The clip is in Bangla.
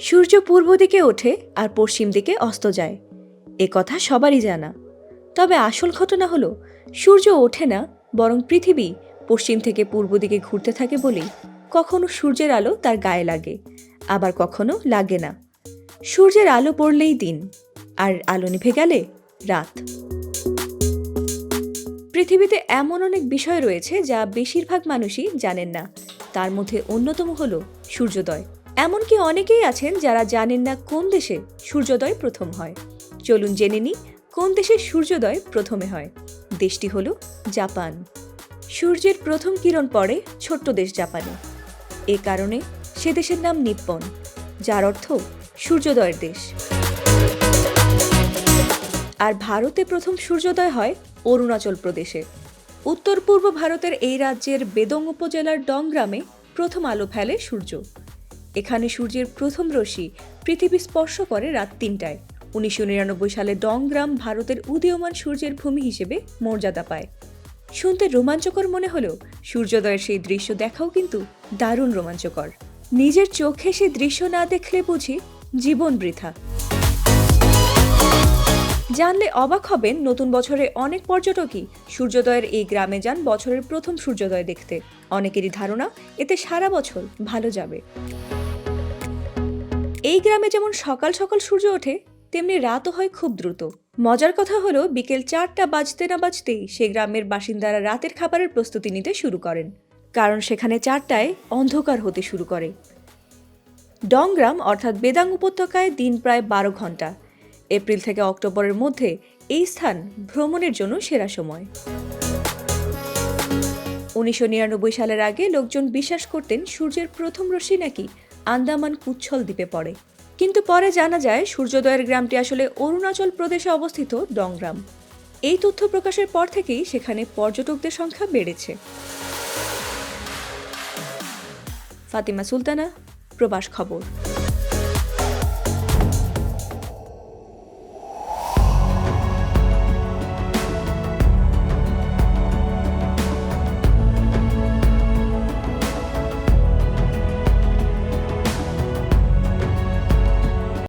সূর্য পূর্ব দিকে ওঠে আর পশ্চিম দিকে অস্ত যায়। এ কথা সবারই জানা। তবে আসল ঘটনা হলো, সূর্য ওঠে না, বরং পৃথিবী পশ্চিম থেকে পূর্ব দিকে ঘুরতে থাকে বলেই কখনো সূর্যের আলো তার গায়ে লাগে, আবার কখনো লাগে না। সূর্যের আলো পড়লেই দিন, আর আলো নিভে গেলে রাত। পৃথিবীতে এমন অনেক বিষয় রয়েছে যা বেশিরভাগ মানুষই জানেন না। তার মধ্যে অন্যতম হলো সূর্যোদয়। এমনকি অনেকেই আছেন যারা জানেন না কোন দেশে সূর্যোদয় প্রথম হয়। চলুন জেনে নিই কোন দেশে সূর্যোদয় প্রথমে হয়। দেশটি হলো জাপান। সূর্যের প্রথম কিরণ পড়ে ছোট্ট দেশ জাপানে। এ কারণে সে দেশের নাম নিপ্পন, যার অর্থ সূর্যোদয়ের দেশ। আর ভারতে প্রথম সূর্যোদয় হয় অরুণাচল প্রদেশে। উত্তর পূর্ব ভারতের এই রাজ্যের বেদং উপজেলার ডং গ্রামে প্রথম আলো ফেলে সূর্য। এখানে সূর্যের প্রথম রশ্মি পৃথিবী স্পর্শ করে রাত তিনটায়। উনিশশো নিরানব্বই সালে ডং গ্রাম ভারতের উদীয়মান সূর্যের ভূমি হিসেবে মর্যাদা পায়। শুনতে রোমাঞ্চকর মনে হলেও সূর্যোদয়ের সেই দৃশ্য দেখাও কিন্তু দারুণ রোমাঞ্চকর। নিজের চোখে সেই দৃশ্য না দেখলে বুঝি জীবন বৃথা। জানলে অবাক হবেন নতুন বছরে অনেক পর্যটকই সূর্যোদয়ের এই গ্রামে যান বছরের প্রথম সূর্যোদয় দেখতে। অনেকেরই ধারণা এতে সারা বছর ভালো যাবে। এই গ্রামে যেমন সকাল সকাল সূর্য ওঠে, তেমনি রাতও হয় খুব দ্রুত। মজার কথা হলো, বিকেল চারটা বাজতে না বাজতেই সে গ্রামের বাসিন্দারা রাতের খাবারের প্রস্তুতি নিতে শুরু করেন, কারণ সেখানে চারটায় অন্ধকার হতে শুরু করে। ডংগ্রাম, অর্থাৎ বেদাং উপত্যকায় দিন প্রায় বারো ঘণ্টা। এপ্রিল থেকে অক্টোবরের মধ্যে এই স্থান ভ্রমণের জন্য সেরা সময়। উনিশশো নিরানব্বই সালের আগে লোকজন বিশ্বাস করতেন সূর্যের প্রথম রশ্মি নাকি আন্দামান কুচ্ছল দ্বীপে পড়ে। কিন্তু পরে জানা যায়, সূর্যোদয়ের গ্রামটি আসলে অরুণাচল প্রদেশে অবস্থিত ডংগ্রাম। এই তথ্য প্রকাশের পর থেকেই সেখানে পর্যটকদের সংখ্যা বেড়েছে। ফাতিমা সুলতানা, প্রবাস খবর।